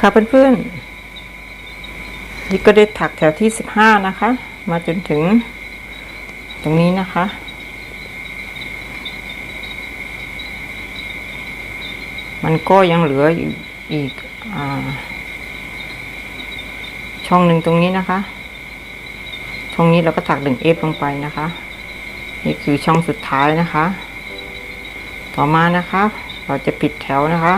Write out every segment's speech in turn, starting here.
ค่ะเพื่อนๆนี่ก็ได้ถักแถวที่สิบห้านะคะ มาจนถึง ตรงนี้นะคะ มันก็ยังเหลืออยู่อีกอช่องหนึ่งตรงนี้นะคะ ช่องนี้เราก็ถักดึงเอฟลงไปนะคะ นี่คือช่องสุดท้ายนะคะ ต่อมานะคะเราจะปิดแถวนะคะ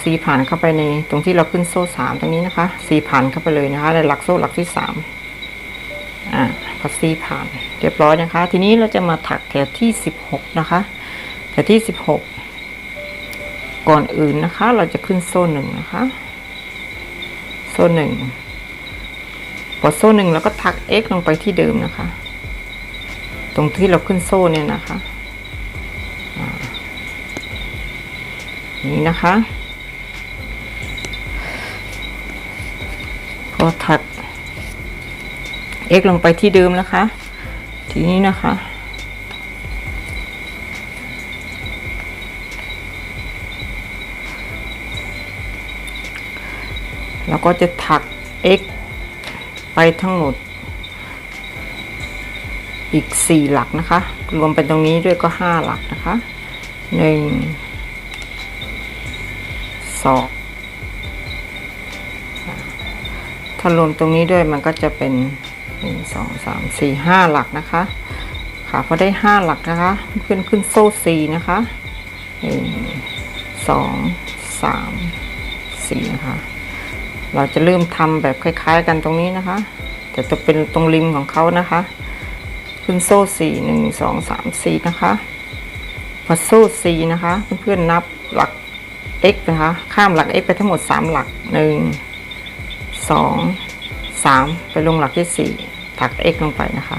ซีผ่านเข้าไปในตรงที่เราขึ้นโซ่สามตรงนี้นะคะซีผ่านเข้าไปเลยนะคะในหลักโซ่หลักที่สามอ่าพอซีผ่านเรียบร้อยนะคะ ทีนี้เราจะมาถักแถวที่สิบหกนะคะ แถวที่สิบหกก่อนอื่นนะคะ เราจะขึ้นโซ่หนึ่งนะคะ โซ่หนึ่งพอโซ่หนึ่งเราก็ถัก x ลงไปที่เดิมนะคะ ตรงที่เราขึ้นโซ่เนี่ยนะคะนี่นะคะ พอถัก x ลงไปที่เดิมนะคะ ทีนี้นะคะเราก็จะถัก x ไปทั้งหมด อีก 4 หลักนะคะ รวมเป็นตรงนี้ด้วยก็ 5 หลักนะคะ 1 2 ถ้ารวมตรงนี้ด้วยมันก็จะเป็นหนึ่งสองสามสี่ห้าหลักนะคะ ค่ะพอได้ห้าหลักนะคะ ขึ้นขึ้นโซ่สี่นะคะหนึ่งสองสามสี่นะคะ เราจะเริ่มทำแบบคล้าย ๆ กันตรงนี้นะคะ แต่จะเป็นตรงริมของเขานะคะ ขึ้นโซ่สี่หนึ่งสองสามสี่นะคะพอโซ่สี่นะคะเพื่อนๆนับหลัก x นะคะ ข้ามหลัก x ไปทั้งหมดสามหลักหนึ่งสองสามไปลงหลักที่สี่ถัก x ลงไปนะคะ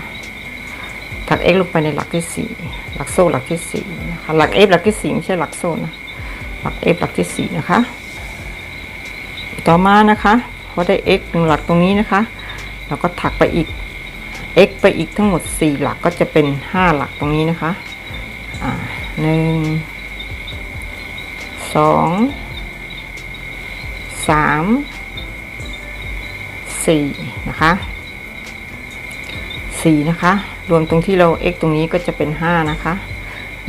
ถัก x ลงไปในหลักที่สี่หลักโซ่หลักที่สี่นะคะ หลัก f หลักที่สี่ไม่ใช่หลักโซ่นะ หลัก f หลักที่สี่นะคะ ต่อมานะคะพอได้ x หนึ่งหลักตรงนี้นะคะ เราก็ถักไปอีก x ไปอีกทั้งหมดสี่หลักก็จะเป็นห้าหลักตรงนี้นะคะอ่าหนึ่งสองสามสี่นะคะสี่นะคะ รวมตรงที่เรา x ตรงนี้ก็จะเป็นห้านะคะ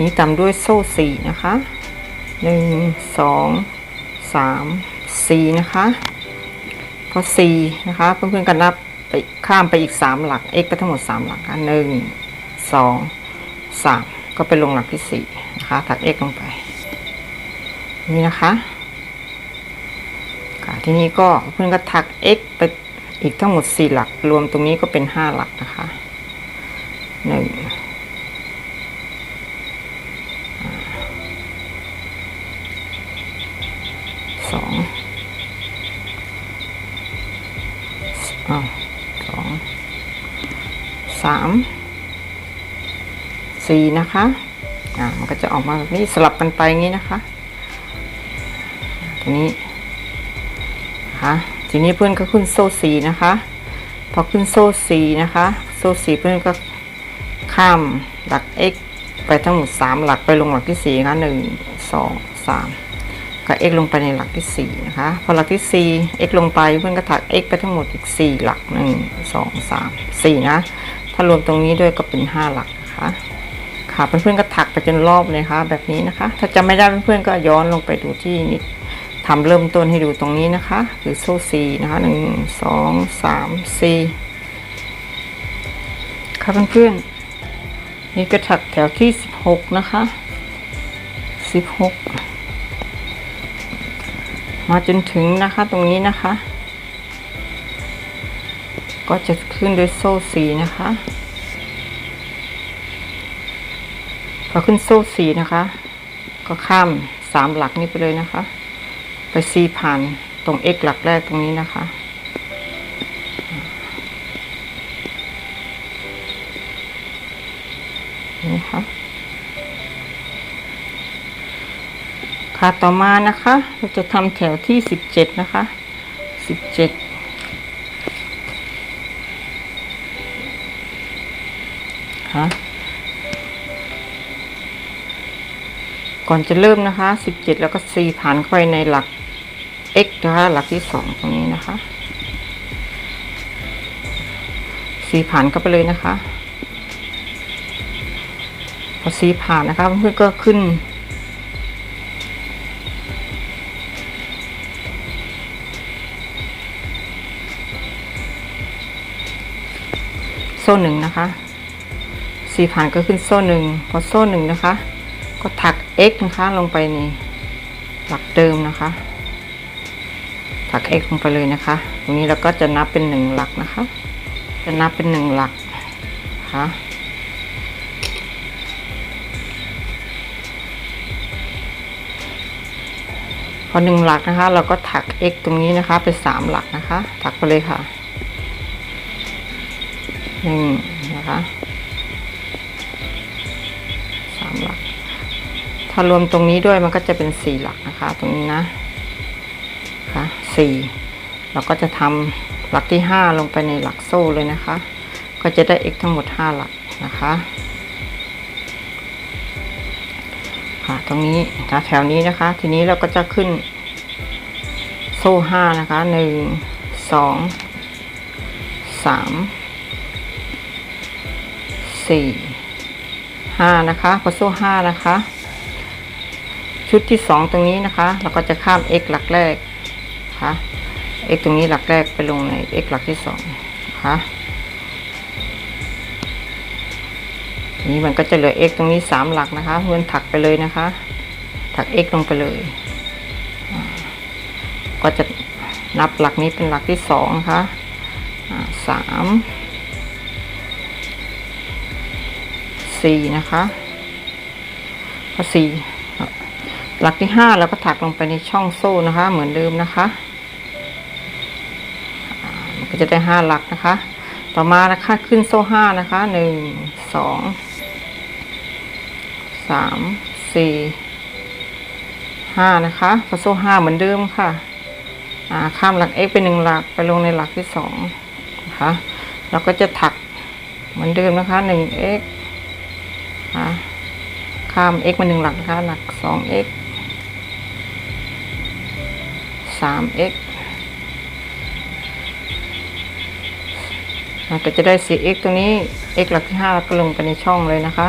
นี้ตามด้วยโซ่สี่นะคะหนึ่งสองสามสี่นะคะ พอสี่นะคะ เพื่อนๆกันนับ ไปข้ามไปอีกสามหลัก x ไปทั้งหมดสามหลักค่ะหนึ่งสองสามก็ไปลงหลักที่สี่นะคะถัก x ลงไป นี่นะคะค่ะทีนี้ก็เพื่อนก็ถัก x ไปอีกทั้งหมด4หลัก รวมตรงนี้ก็เป็น5หลักนะคะหนึ่งสองอ้าวสองสามีนะคะอ่ามันก็จะออกมาแบบนี้สลับกันไปอย่างนี้นะคะตรงนี้นะคะทีนี้เพื่อนก็ขึ้นโซ่สีนะคะ พอขึ้นโซ่สีนะคะ โซ่สีเพื่อนก็ข้ามหลัก x ไปทั้งหมด3หลักไปลงหลักที่4ค่ะหนึ่งสองสามก็ x ลงไปในหลักที่ 4 นะคะ พอหลักที่ 4 x ลงไปเพื่อนก็ถัก x ไปทั้งหมดอีก 4 หลัก 1 2 3 4 นะ ถ้ารวมตรงนี้ด้วยก็เป็น 5 หลักนะคะ ค่ะเพื่อนๆก็ถักไปจนรอบเลยค่ะ แบบนี้นะคะ ถ้าจำไม่ได้เพื่อนๆก็ย้อนลงไปดูที่นิดทำเริ่มต้นให้ดูตรงนี้นะคะคือโซ่สี่นะคะหนึ่งสองสามสี่ค่ะเพื่อนๆนี่ก็ถักแถวที่สิบหกนะคะสิบหกมาจนถึงนะคะตรงนี้นะคะ ก็จะขึ้นด้วยโซ่สี่นะคะ พอขึ้นโซ่สีนะคะ ก็ข้ามสามหลักนี้ไปเลยนะคะ ไปซีผ่านตรง x หลักแรกตรงนี้นะคะ นี่ค่ะค่ะต่อมานะคะ เราจะทำแถวที่สิบเจ็ดนะคะสิบเจ็ดค่ะ ก่อนจะเริ่มนะคะ 17 แล้วก็ C ผ่านเข้าไปในหลัก x นะคะ หลักที่ 2 ตรงนี้นะคะ C ผ่านเข้าไปเลยนะคะ พอ C ผ่านนะคะเพื่อนก็ขึ้น โซ่หนึ่งนะคะสี่ผ่านก็ขึ้นโซ่หนึ่งพอโซ่หนึ่งนะคะ ก็ถัก x นะคะลงไปในหลักเดิมนะคะถัก x ลงไปเลยนะคะ ตรงนี้เราก็จะนับเป็นหนึ่งหลักนะคะ จะนับเป็นหนึ่งหลักนะคะพอหนึ่งหลักนะคะ เราก็ถัก x ตรงนี้นะคะเป็นสามหลักนะคะ ถักไปเลยค่ะหนึ่งนะคะ ถ้ารวมตรงนี้ด้วยมันก็จะเป็นสี่หลักนะคะ ตรงนี้นะค่ะสี่เราก็จะทำหลักที่ห้าลงไปในหลักโซ่เลยนะคะ ก็จะได้ x ทั้งหมดห้าหลักนะคะค่ะตรงนี้แถวนี้นะคะ ทีนี้เราก็จะขึ้นโซ่ห้านะคะหนึ่งสองสามสี่ห้านะคะพอโซ่ห้านะคะ ชุดที่สองตรงนี้นะคะ เราก็จะข้าม x หลักแรกนะคะ x ตรงนี้หลักแรกไปลงใน x หลักที่สองนะคะนี้มันก็จะเหลือ x ตรงนี้สามหลักนะคะเพื่อนถักไปเลยนะคะ ถัก x ลงไปเลย ก็จะนับหลักนี้เป็นหลักที่สองนะคะอ่าสามสี่นะคะพอสี่ หลักที่ห้าเราก็ถักลงไปในช่องโซ่นะคะ เหมือนเดิมนะคะมันก็จะได้ห้าหลักนะคะ ต่อมานะคะขึ้นโซ่ห้านะคะหนึ่งสองสามสี่ห้านะคะพอโซ่ห้าเหมือนเดิมค่ะข้ามหลัก x เป็นหนึ่งหลักไปลงในหลักที่สองนะคะเราก็จะถักเหมือนเดิมนะคะหนึ่ง x ข้าม x มาหนึ่งหลักนะคะหลักสอง x สาม x มันก็จะได้ 4x ตรงนี้ x หลักที่5ก็ลงไปในช่องเลยนะคะ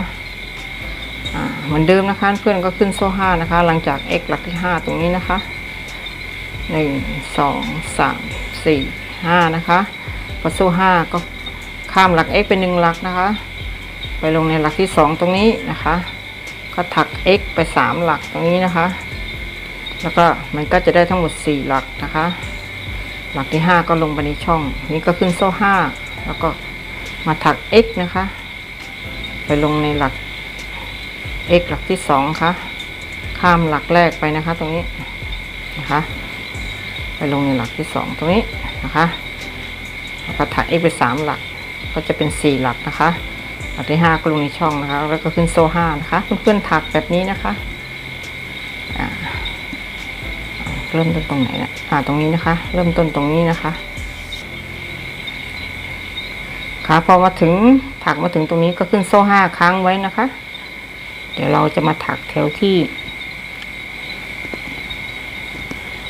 เหมือนเดิมนะคะ เพื่อนก็ขึ้นโซ่5นะคะ หลังจาก x หลักที่ 5 ตรงนี้นะคะ 1 2 3 4 5 นะคะพอโซ่5ก็ข้ามหลัก x เป็น 1 หลักนะคะ ไปลงในหลักที่สองตรงนี้นะคะ ก็ถัก x ไปสามหลักตรงนี้นะคะ แล้วก็มันก็จะได้ทั้งหมดสี่หลักนะคะ หลักที่ห้าก็ลงไปในช่อง นี้ก็ขึ้นโซ่ห้าแล้วก็มาถัก x นะคะ ไปลงในหลัก x หลักที่สองค่ะ ข้ามหลักแรกไปนะคะตรงนี้นะคะ ไปลงในหลักที่สองตรงนี้นะคะแล้วก็ถัก x ไปสามหลัก ก็จะเป็นสี่หลักนะคะ หลักที่ห้าก็ลงในช่องนะคะ แล้วก็ขึ้นโซ่ห้านะคะ เพื่อนๆถักแบบนี้นะคะอ่า เริ่มต้นตรงไหนนะอ่าตรงนี้นะคะ เริ่มต้นตรงนี้นะคะค่ะพอมาถึงถักมาถึงตรงนี้ก็ขึ้นโซ่ห้าค้างไว้นะคะ เดี๋ยวเราจะมาถักแถวที่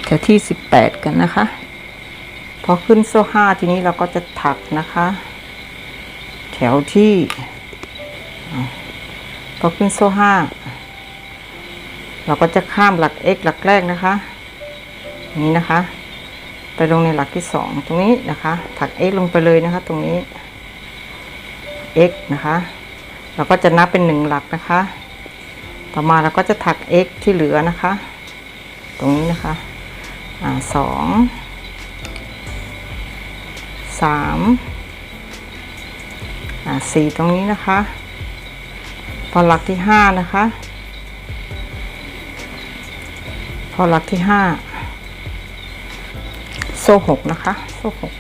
แถวที่สิบแปดกันนะคะ พอขึ้นโซ่ห้าทีนี้เราก็จะถักนะคะ แถวที่พอขึ้นโซ่ห้าเราก็จะข้ามหลัก x หลักแรกนะคะ นี้นะคะ ไปลงในหลักที่สองตรงนี้นะคะ ถัก x ลงไปเลยนะคะ ตรงนี้ x นะคะ เราก็จะนับเป็นหนึ่งหลักนะคะ ต่อมาเราก็จะถัก x ที่เหลือนะคะ ตรงนี้นะคะอ่าสองสามอ่าสี่ตรงนี้นะคะพอหลักที่ห้านะคะ พอหลักที่ห้า โซ่หกนะคะ โซ่หก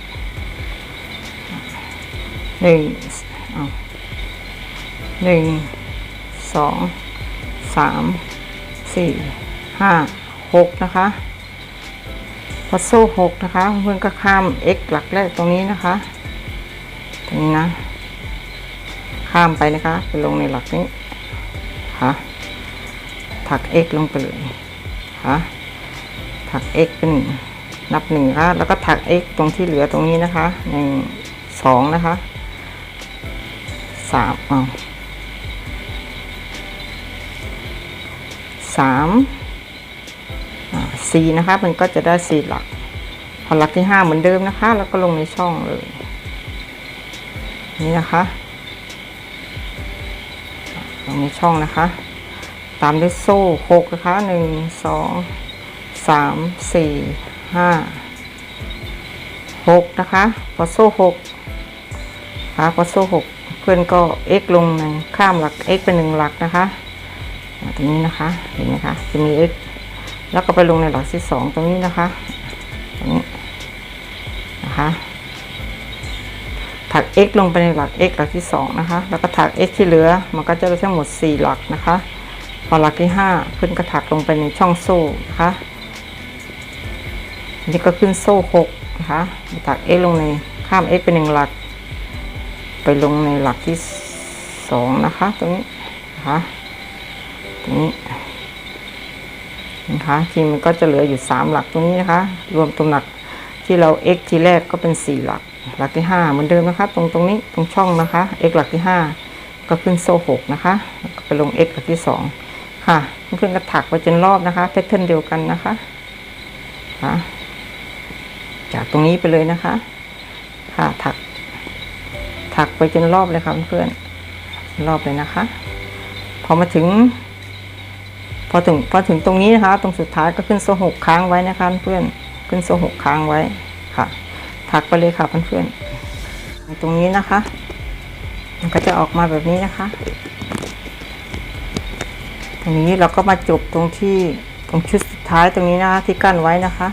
หนึ่งเอหนึ่งสองสามสี่ห้าหกนะคะพอโซ่หกนะคะเพื่อนก็ข้าม x หลักแรกตรงนี้นะคะ ตรงนี้นะ ข้ามไปนะคะไปลงในหลักนี้ค่ะถัก x ลงไปเลยค่ะถัก x เป็นหนึ่ง นับหนึ่งค่ะแล้วก็ถัก x ตรงที่เหลือตรงนี้นะคะหนึ่งสองนะคะสามเอาสามสี่นะคะ มันก็จะได้สี่หลัก พอหลักที่ห้าเหมือนเดิมนะคะ แล้วก็ลงในช่องเลย นี่นะคะลงในช่องนะคะ ตามด้วยโซ่หกนะคะหนึ่งสอง สามสี่ห้าหกนะคะพอโซ่หกค่ะพอโซ่หกเพื่อนก็ x ลงหนึ่งข้ามหลัก x เป็นหนึ่งหลักนะคะตรงนี้นะคะเห็นไหมคะจะมี x แล้วก็ไปลงในหลักที่สองตรงนี้นะคะตรงนี้นะคะถัก x ลงไปในหลัก x หลักที่สองนะคะ แล้วก็ถัก x ที่เหลือ มันก็จะได้ทั้งหมดสี่หลักนะคะ พอหลักที่ห้าขึ้นก็ถักลงไปในช่องโซ่นะคะ นี่ก็ขึ้นโซ่หกนะคะถัก x ลงในข้าม x เป็นหนึ่งหลัก ไปลงในหลักที่สองนะคะตรงนี้นะคะตรงนี้นะคะทีมันก็จะเหลืออยู่สามหลักตรงนี้นะคะ รวมตรงหลักที่เรา x ทีแรกก็เป็นสี่หลัก หลักที่ห้าเหมือนเดิมนะคะ ตรงตรงนี้ตรงช่องนะคะ x หลักที่ห้าก็ขึ้นโซ่หกนะคะแล้วก็ไปลง x หลักที่สองค่ะเพื่อนๆก็ถักไปจนรอบนะคะแพทเทิร์นเดียวกันนะคะค่ะ จากตรงนี้ไปเลยนะคะ ค่ะถัก ถักไปจนรอบเลยค่ะเพื่อนรอบเลยนะคะ พอมาถึง พอถึงพอถึงตรงนี้นะคะ ตรงสุดท้ายก็ขึ้นโซ่หกค้างไว้นะคะเพื่อนขึ้นโซ่หกค้างไว้ค่ะ ถักไปเลยค่ะเพื่อนๆตรงนี้นะคะ มันก็จะออกมาแบบนี้นะคะ ตรงนี้เราก็มาจบตรงที่ตรงชุดสุดท้ายตรงนี้นะคะที่กั้นไว้นะคะ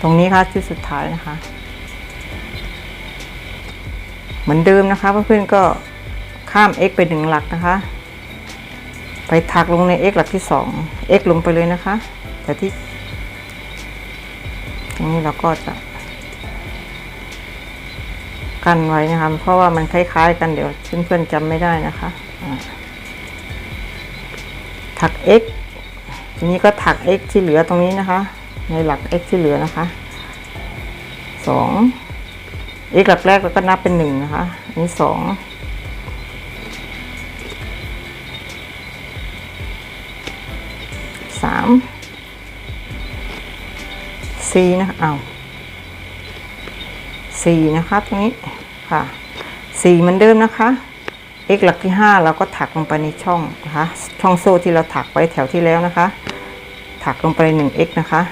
ตรงนี้ค่ะชุดสุดท้ายนะคะ เหมือนเดิมนะคะเพื่อนๆก็ข้าม x ไปหนึ่งหลักนะคะ ไปถักลงใน x หลักที่สอง x ลงไปเลยนะคะ แต่ที่ ตรงนี้เราก็จะ กันไว้นะคะ เพราะว่ามันคล้ายๆ กันเดี๋ยวเพื่อนๆจำไม่ได้นะคะถัก x ทีนี้ก็ถัก x ที่เหลือตรงนี้นะคะ ในหลัก x ที่เหลือนะคะสอง x หลักแรกเราก็นับเป็นหนึ่งนะคะอันนี้สองสามสี่นะคะอ้าสี่นะคะตรงนี้ค่ะสี่เหมือนเดิมนะคะ x หลักที่ห้าเราก็ถักลงไปในช่องนะคะ ช่องโซ่ที่เราถักไว้แถวที่แล้วนะคะ ถักลงไปหนึ่ง x นะคะ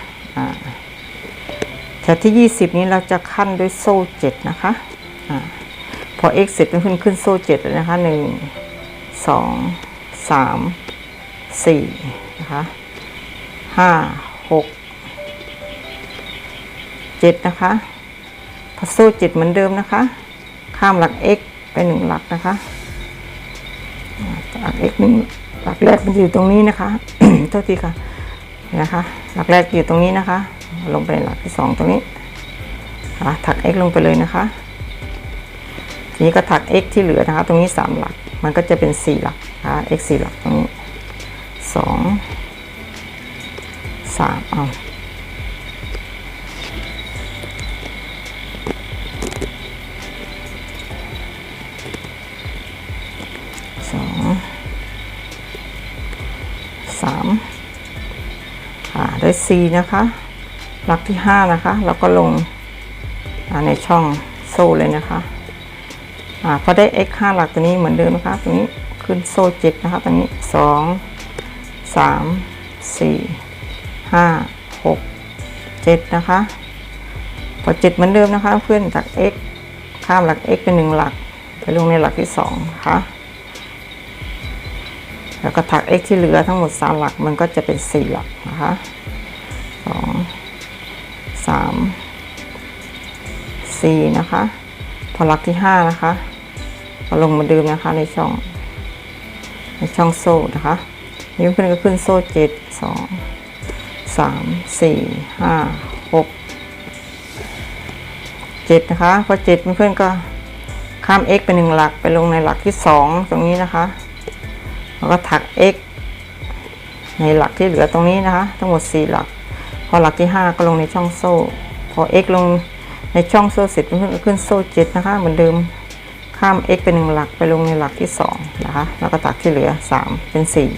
แถวที่ 20 นี้เราจะขั้นด้วยโซ่7นะคะอาพอ x เสร็จเป็ขึ้นขึ้นโซ่7เลยนะคะ1 2 3 4นะคะ5 6 7นะคะพอโซ่7เหมือนเดิมนะคะ ข้ามหลัก x ไป1หลักนะคะหลัก x หนึ่งหลักแรกมันอยู่ตรงนี้นะคะ โทษทีค่ะ นะคะ หลักแรกอยู่ตรงนี้นะคะ ลงไปในหลักที่สองตรงนี้ค่ะถัก x ลงไปเลยนะคะทีนี้ก็ถัก x ที่เหลือนะคะ ตรงนี้สามหลัก มันก็จะเป็นสี่หลักนะคะ x สี่หลักตรงนี้สองสามอาส ใช้ C นะคะหลักที่ 5 นะคะเราก็ลงในช่องโซ่เลยนะคะอ่าพอได้ x 5หลักตัวนี้เหมือนเดิมนะคะตรงนี้ขึ้นโซ่7นะคะตรงนี้ 2 3 4 5 6 7 นะคะพอ7เหมือนเดิมนะคะเพื่อนจาก x ข้ามหลัก x เป็น 1 หลัก ไปลงในหลักที่2นะคะแล้วก็ถัก x ที่เหลือทั้งหมด 3 หลักมันก็จะเป็น 4 หลักนะคะ สามสี่นะคะ พอหลักที่5นะคะก็ลงมาดิมนะคะในช่อง ในช่องโซ่นะคะ นิ้วขึ้นก็ขึ้นโซ่เจ็ดสองสามสี่ห้าหกเจ็ดนะคะ พอเจ็ดเพื่อนๆก็ข้าม x เป็นหนึ่งหลักไปลงในหลักที่สองตรงนี้นะคะแล้วก็ถัก x ในหลักที่เหลือตรงนี้นะคะ ทั้งหมดสี่หลัก พอหลักที่ห้าก็ลงในช่องโซ่ พอ x ลงในช่องโซ่เสร็จเพื่อนก็ขึ้นโซ่เจ็ดนะคะ เหมือนเดิมข้าม x เป็นหนึ่งหลักไปลงในหลักที่สองนะคะแล้วก็ตักที่เหลือสามเป็นสี่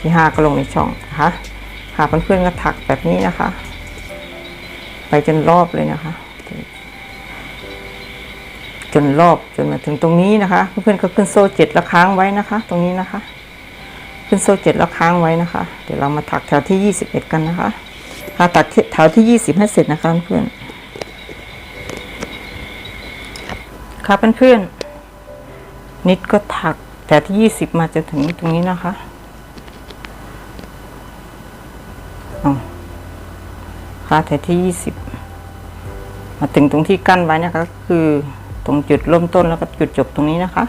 ที่ห้าก็ลงในช่องนะคะค่ะเพื่อนๆก็ถักแบบนี้นะคะ ไปจนรอบเลยนะคะ จนรอบจนมาถึงตรงนี้นะคะ เพื่อนๆก็ขึ้นโซ่เจ็ดแล้วค้างไว้นะคะ ตรงนี้นะคะ ขึ้นโซ่เจ็ดแล้วค้างไว้นะคะ เดี๋ยวเรามาถักแถวที่ยี่สิบเอ็ดกันนะคะ ค่ะตักแถวที่ยี่สิบให้เสร็จนะคะเพื่อนค่ะเพื่อนๆนิดก็ถักแถวที่ยี่สิบมาจนถึงตรงนี้นะคะอ๋อค่ะแถวที่ยี่สิบมาถึงตรงที่กั้นไว้นะคะก็คือตรงจุดเริ่มต้นแล้วก็จุดจบตรงนี้นะคะ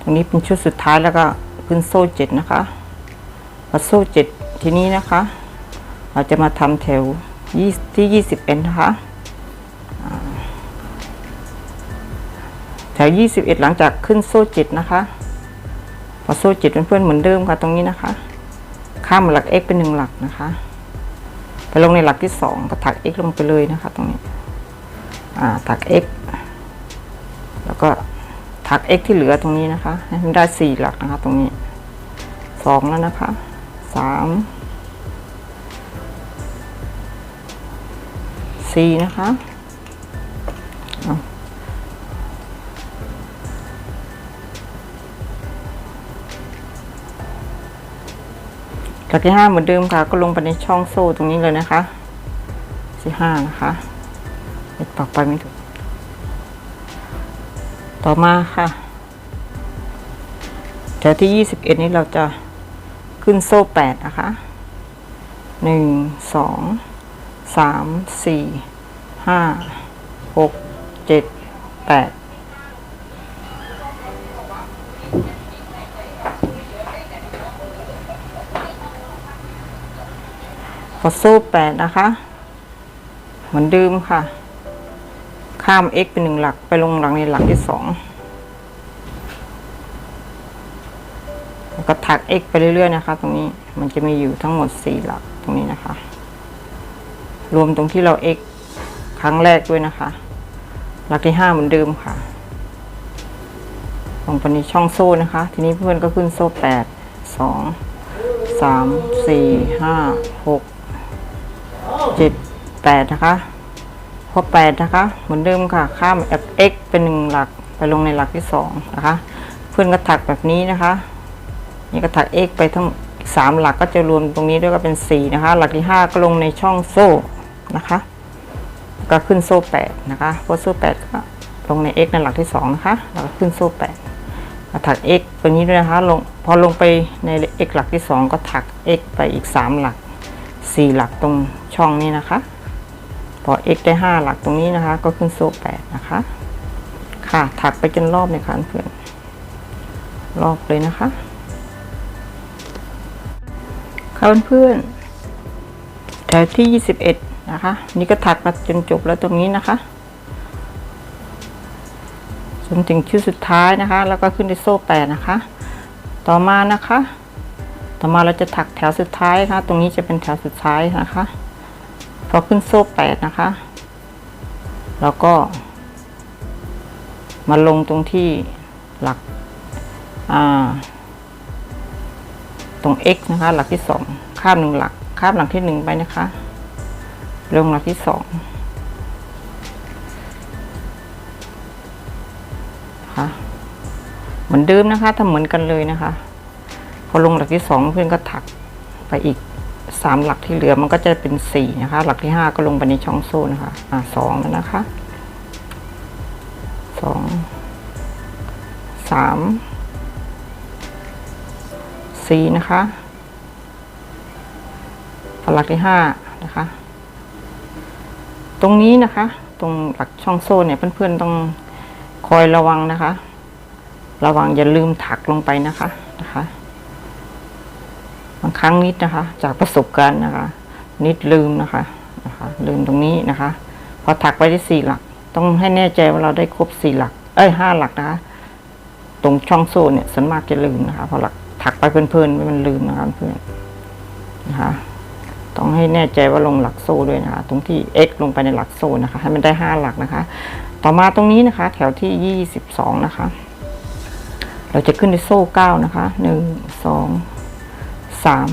ตรงนี้เป็นชุดสุดท้ายแล้วก็ขึ้นโซ่เจ็ดนะคะพอโซ่เจ็ดทีนี้นะคะ เราจะมาทำแถวที่ยี่สิบเอ็ดนะคะแถวยี่สิบเอ็ดหลังจากขึ้นโซ่จ็ดนะคะพอโซ่จ็ดเพื่อนๆเหมือนเดิมค่ะตรงนี้นะคะ ข้ามหลัก x เป็นหนึ่งหลักนะคะ ไปลงในหลักที่สองก็ถัก x ลงไปเลยนะคะ ตรงนี้ถัก x แล้วก็ถัก x ที่เหลือตรงนี้นะคะให้มันได้สี่หลักนะคะ ตรงนี้สองแล้วนะคะสาม สี่นะคะเอากที่ห้าเหมือนเดิมค่ะ ก็ลงไปในช่องโซ่ตรงนี้เลยนะคะที่ห้านะคะเด็ดปากไปไม่ถูก ต่อมาค่ะแถวที่ยี่สิบเอ็ดนี้เราจะขึ้นโซ่แปดนะคะหนึ่งสอง สามสี่ห้าหกเจ็ดแปดพอโซ่แปดนะคะ เหมือนเดิมค่ะ ข้าม x เป็นหนึ่งหลักไปลงหลักในหลักที่สองแล้วก็ถัก x ไปเรื่อยๆนะคะ ตรงนี้มันจะมีอยู่ทั้งหมดสี่หลักตรงนี้นะคะ รวมตรงที่เรา x ครั้งแรกด้วยนะคะ หลักที่ห้าเหมือนเดิมค่ะลงไปในช่องโซ่นะคะ ทีนี้เพื่อนก็ขึ้นโซ่แปดสองสามสี่ห้าหกเจ็ดแปดนะคะ พอแปดนะคะ เหมือนเดิมค่ะ ข้ามแอ x เป็นหนึ่งหลักไปลงในหลักที่สองนะคะ เพื่อนก็ถักแบบนี้นะคะ นี่ก็ถัก x ไปทั้งสามหลักก็จะรวมตรงนี้ด้วยก็เป็นสี่นะคะ หลักที่ห้าก็ลงในช่องโซ่ นะคะ ก็ขึ้นโซ่แปดนะคะพอโซ่แปดก็ลงใน x ในหลักที่สองนะคะแล้วก็ขึ้นโซ่แปดก็ถัก x ตัวนี้ด้วยนะคะลงพอลงไปใน x หลักที่สองก็ถัก x ไปอีกสามหลักสี่หลักตรงช่องนี้นะคะ พอ x ได้ห้าหลักตรงนี้นะคะ ก็ขึ้นโซ่แปดนะคะ ค่ะถักไปจนรอบเลยค่ะเพื่อนรอบเลยนะคะค่ะเพื่อนๆแถวที่ยี่สิบเอ็ด นะคะนี่ก็ถักมาจนจบแล้วตรงนี้นะคะจนถึงชุดสุดท้ายนะคะ แล้วก็ขึ้นในโซ่แปดนะคะ ต่อมานะคะ ต่อมาเราจะถักแถวสุดท้ายค่ะ ตรงนี้จะเป็นแถวสุดท้ายนะคะ พอขึ้นโซ่แปดนะคะ แล้วก็ มาลงตรงที่หลักอ่าตรง x นะคะ หลักที่สองข้ามหนึ่งหลักข้ามหลักที่หนึ่งไปนะคะ ลงหลักที่สองค่ะเหมือนเดิมนะคะทำเหมือนกันเลยนะคะ พอลงหลักที่สองเพื่อนก็ถักไปอีกสามหลักที่เหลือมันก็จะเป็นสี่นะคะ หลักที่ห้าก็ลงไปในช่องโซ่นะคะ อ่าสองแล้วนะคะสองสามสี่นะคะหลักที่ห้านะคะ ตรงนี้นะคะ ตรงหลักช่องโซ่เนี่ยเพื่อนๆต้องคอยระวังนะคะ ระวังอย่าลืมถักลงไปนะคะนะคะบางครั้งนิดนะคะ จากประสบการณ์นะคะ นิดลืมนะคะนะคะ ลืมตรงนี้นะคะ พอถักไปได้สี่หลัก ต้องให้แน่ใจว่าเราได้ครบสี่หลัก เอ้ยห้าหลักนะคะ ตรงช่องโซ่เนี่ยส่วนมากจะลืมนะคะ พอหลักถักไปเพลินๆมันลืมนะคะเพื่อนนะคะ ต้องให้แน่ใจว่าลงหลักโซ่ด้วยนะคะ ตรงที่ x ลงไปในหลักโซ่นะคะ ให้มันได้ห้าหลักนะคะ ต่อมาตรงนี้นะคะ แถวที่ยี่สิบสองนะคะ เราจะขึ้นในโซ่เก้านะคะหนึ่งสองสาม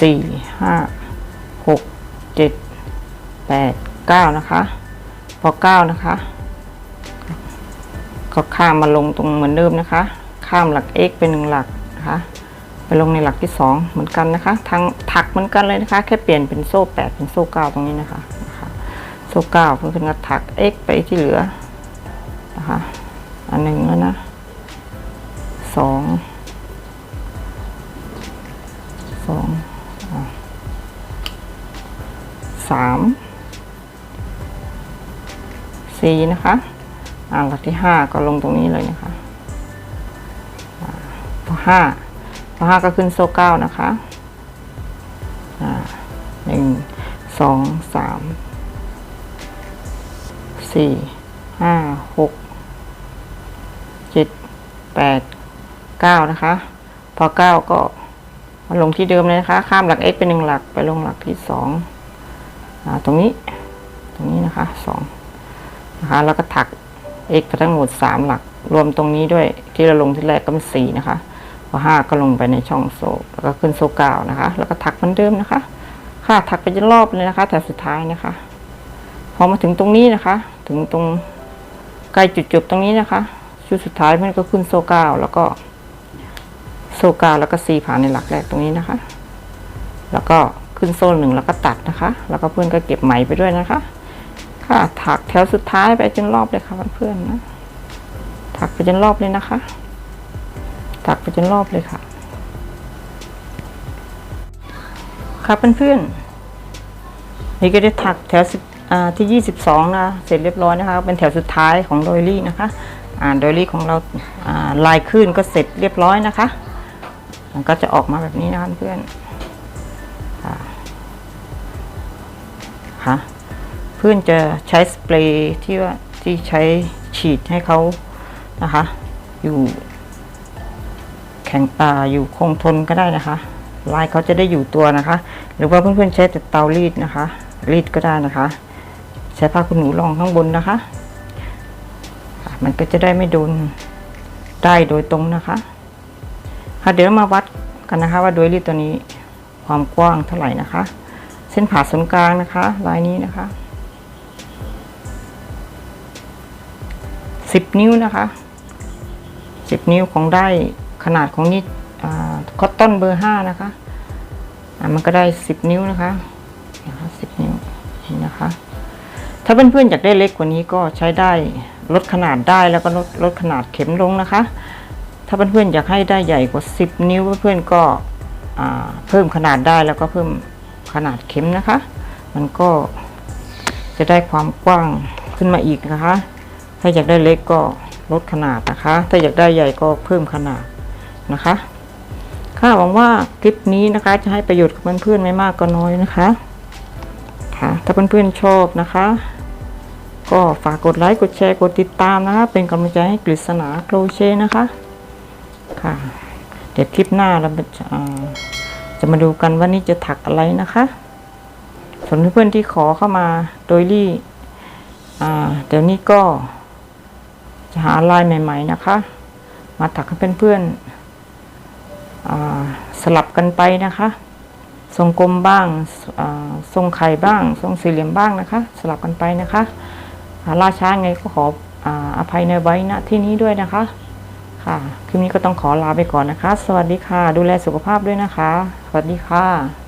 สี่ห้าหกเจ็ดแปดเก้านะคะ พอเก้านะคะ ก็ข้ามมาลงตรงเหมือนเดิมนะคะ ข้ามหลัก x เป็นหนึ่งหลักนะคะ ลงในหลักที่สองเหมือนกันนะคะทางถักเหมือนกันเลยนะคะ แค่เปลี่ยนเป็นโซ่แปดเป็นโซ่เก้าตรงนี้นะคะนะคะโซ่เก้าเพื่อนก็ถัก x ไปที่เหลือนะคะอันหนึ่งแล้วนะสองสองสามสี่นะคะอ่าหลักที่ห้าก็ลงตรงนี้เลยนะคะอ่าพอห้า อห้าก็ขึ้นโซ่เก้านะคะหนึ่งสองสามสี่ห้าหกเจ็ดแปดเก้านะคะ พอเก้าก็มาลงที่เดิมเลยนะคะ ข้ามหลัก x เป็นหนึ่งหลักไปลงหลักที่สองตรงนี้ตรงนี้นะคะสองนะคะแล้วก็ถัก x ไปทั้งหมดสามหลัก รวมตรงนี้ด้วยที่เราลงที่แรกก็เป็นสี่นะคะ พอห้าก็ลงไปในช่องโซ่แล้วก็ขึ้นโซ่เก้านะคะ แล้วก็ถักเหมือนเดิมนะคะ ค่ะถักไปจนรอบเลยนะคะ แต่สุดท้ายนะคะ พอมาถึงตรงนี้นะคะ ถึงตรงใกล้จุดจบตรงนี้นะคะ ชุดสุดท้ายมันก็ขึ้นโซ่เก้าแล้วก็โซ่เก้าแล้วก็ซีผ่านในหลักแรกตรงนี้นะคะ แล้วก็ขึ้นโซ่หนึ่งแล้วก็ตัดนะคะ แล้วก็เพื่อนก็เก็บไหมไปด้วยนะคะ ค่ะถักแถวสุดท้ายไปจนรอบเลยค่ะเพื่อนๆนะถักไปจนรอบเลยนะคะ ถักไปจนรอบเลยค่ะ ครับเพื่อนๆนี่ก็ได้ถักแถวสิบที่ยี่สิบสองนะ เสร็จเรียบร้อยนะคะ เป็นแถวสุดท้ายของโดยลี่นะคะอ่าโดยลี่ของเราลายขึ้นก็เสร็จเรียบร้อยนะคะ มันก็จะออกมาแบบนี้นะคะเพื่อนค่ะเพื่อนจะใช้สเปรย์ที่ว่าที่ใช้ฉีดให้เขานะคะ อยู่ ข็งอ่าอยู่คงทนก็ได้นะคะ ลายเขาจะได้อยู่ตัวนะคะ หรือว่าเพื่อนๆใช้แต่เตารีดนะคะ รีดก็ได้นะคะ ใช้ผ้าคุณหนูรองข้างบนนะคะ มันก็จะได้ไม่โดนได้โดยตรงนะคะ ค่ะเดี๋ยวเรามาวัดกันนะคะ ว่าโดยรีดตัวนี้ความกว้างเท่าไหร่นะคะ เส้นผ่าศูนย์กลางนะคะ ลายนี้นะคะสิบนิ้วนะคะสิบนิ้วของได้ ขนาดของนี่คอตตอนเบอร์ห้านะคะมันก็ได้สิบนิ้วนะคะสิบนิ้วนี่นะคะ ถ้าเพื่อนๆอยากได้เล็กกว่านี้ก็ใช้ได้ลดขนาดได้แล้วก็ลดลดขนาดเข็มลงนะคะ ถ้าเพื่อนๆอยากให้ได้ใหญ่กว่า 10 นิ้วเพื่อนๆก็อ่าเพิ่มขนาดได้แล้วก็เพิ่มขนาดเข็มนะคะ มันก็จะได้ความกว้างขึ้นมาอีกนะคะ ถ้าอยากได้เล็กก็ลดขนาดนะคะ ถ้าอยากได้ใหญ่ก็เพิ่มขนาด นะคะ ค่ะหวังว่าคลิปนี้นะคะจะให้ประโยชน์กับเพื่อนๆไม่มากก็น้อยนะคะค่ะถ้าเพื่อนๆชอบนะคะ ก็ฝากกดไลค์กดแชร์กดติดตามนะคะ เป็นกำลังใจให้กฤษณาโครเชต์นะคะค่ะ เดี๋ยวคลิปหน้าเราจะจะมาดูกันว่านี่จะถักอะไรนะคะส่วนเพื่อนๆที่ขอเข้ามาโดยรี่เดี๋ยวนี้ก็จะหาลายใหม่ ๆ นะคะ มาถักให้เพื่อนๆอ่า สลับกันไปนะคะ ทรงกลมบ้างทรงไข่บ้าง ทรงสี่เหลี่ยมบ้างนะคะ สลับกันไปนะคะาล่าช้าไงก็ขอออภัยในไว้ณที่นี้ด้วยนะคะค่ะคลิปนี้ก็ต้องขอลาไปก่อนนะคะ สวัสดีค่ะ ดูแลสุขภาพด้วยนะคะ สวัสดีค่ะ